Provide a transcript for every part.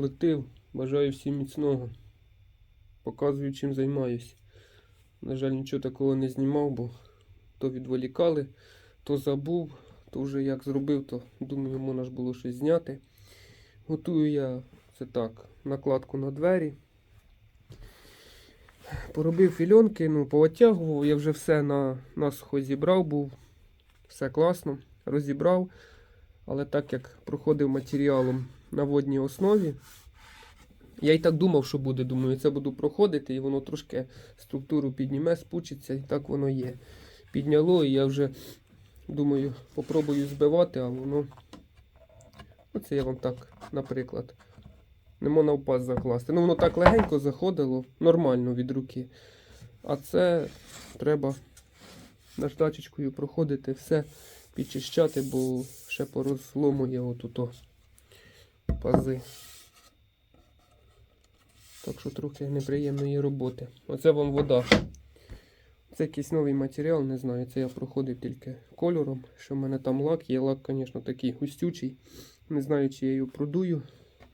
колектив. Бажаю всім міцного. Показую, чим займаюсь. На жаль, нічого такого не знімав, бо то відволікали, то забув, то вже як зробив, то думаю, можна ж було щось зняти. Готую я це так, накладку на двері. Поробив фільонки, ну, повитягував, я вже все на насухо зібрав, був все класно, розібрав. Але так як проходив матеріалом на водній основі, я і так думав, що буде. Думаю, це буду проходити, і воно трошки структуру підніме, спучиться, і так воно є. Підняло, і я вже думаю, попробую збивати, а воно. Оце я вам так, наприклад. Не можна в закласти. Ну, воно так легенько заходило, нормально від руки. А це треба наждачечкою проходити все, підчищати, бо ще порозломує отуто пази. Так що трохи неприємної роботи. Оце вам вода. Це якийсь новий матеріал, не знаю. Це я проходив тільки кольором. Що в мене там лак. Є лак, звісно, такий густючий. Не знаю, чи я його продую.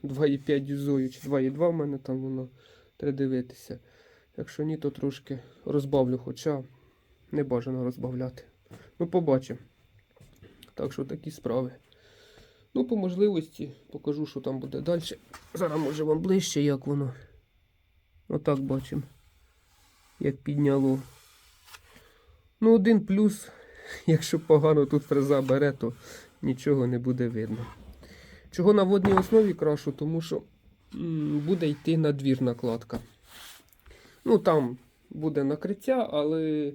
2,5 юзою, чи 2,2 в мене там воно треба дивитися. Якщо ні, то трошки розбавлю, хоча не бажано розбавляти. Ну, побачимо. Так що такі справи. Ну, по можливості покажу, що там буде далі. Зараз може вам ближче, як воно. Отак бачимо. Як підняло. Ну, один плюс, якщо погано тут фреза бере, то нічого не буде видно. Чого на водній основі крашу, тому що буде йти на двір накладка. Ну, там буде накриття, але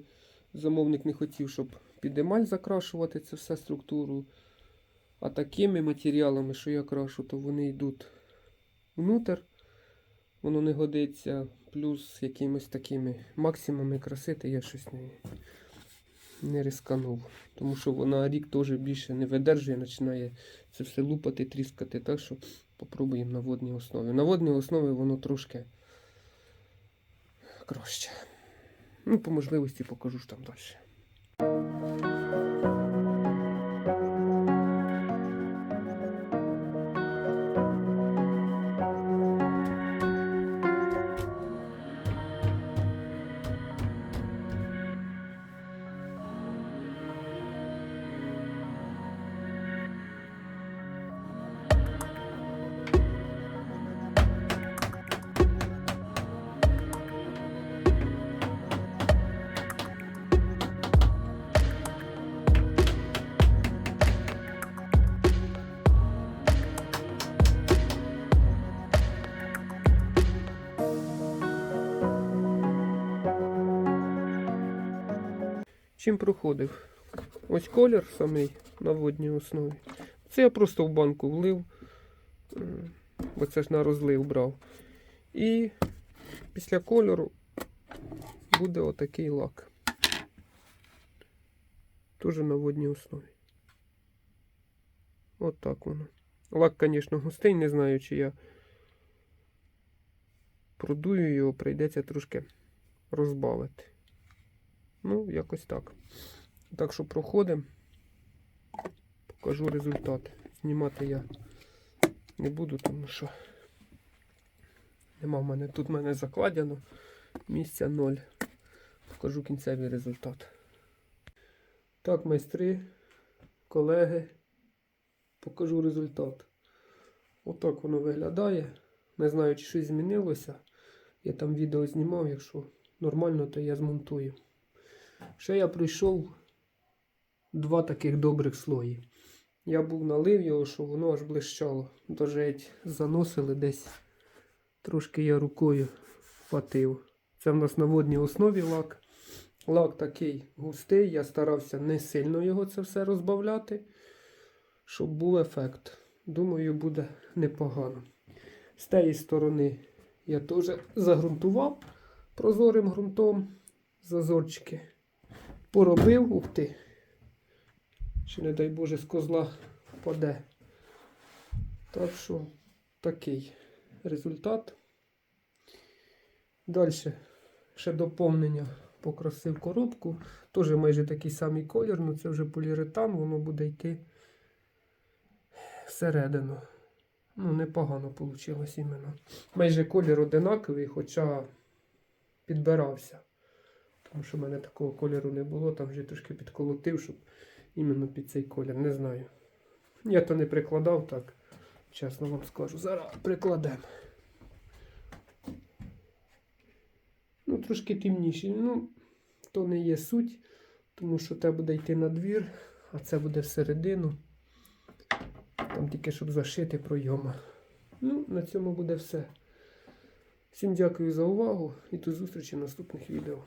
замовник не хотів, щоб під емаль закрашувати це все структуру. А такими матеріалами, що я крашу, то вони йдуть внутрь. Воно не годиться. Плюс якимись такими максимумами красити я щось не, не рисканув. Тому що вона рік теж більше не видержує, починає це все лупати, тріскати. Так що попробуємо на водній основі. На водній основі воно трошки краще. Ну, по можливості покажу ж там далі. Чим проходив? Ось колір самий на водній основі. Це я просто в банку влив, бо це ж на розлив брав. І після кольору буде отакий лак. Теж на водній основі. От так воно. Лак, звісно, густий, не знаю, чи я продую його, прийдеться трошки розбавити. Ну, якось так. Так що проходимо. Покажу результат. Знімати я не буду, тому що нема в мене. Тут в мене закладено. Місця 0. Покажу кінцевий результат. Так, майстри, колеги, покажу результат. Отак воно виглядає. Не знаю, чи щось змінилося. Я там відео знімав, якщо нормально, то я змонтую. Ще я пройшов два таких добрих слої. Я був налив його, що воно аж блищало. Даже геть заносили десь. Трошки я рукою хватив. Це в нас на водній основі лак. Лак такий густий, я старався не сильно його це все розбавляти, щоб був ефект. Думаю, буде непогано. З тієї сторони я теж загрунтував прозорим ґрунтом зазорчики поробив, ух ти. Чи не дай Боже з козла впаде. Так що такий результат. Далі ще доповнення покрасив коробку. Теж майже такий самий колір, але це вже поліуретан, воно буде йти всередину. Ну, непогано вийшло іменно. Майже колір одинаковий, хоча підбирався. Тому що в мене такого кольору не було, там вже трошки підколотив, щоб іменно під цей колір. Не знаю. Я то не прикладав так. Чесно вам скажу. Зараз прикладемо. Ну, трошки темніші. Ну, то не є суть, тому що те буде йти на двір, а це буде всередину. Там тільки щоб зашити пройома. Ну, на цьому буде все. Всім дякую за увагу і до зустрічі в наступних відео.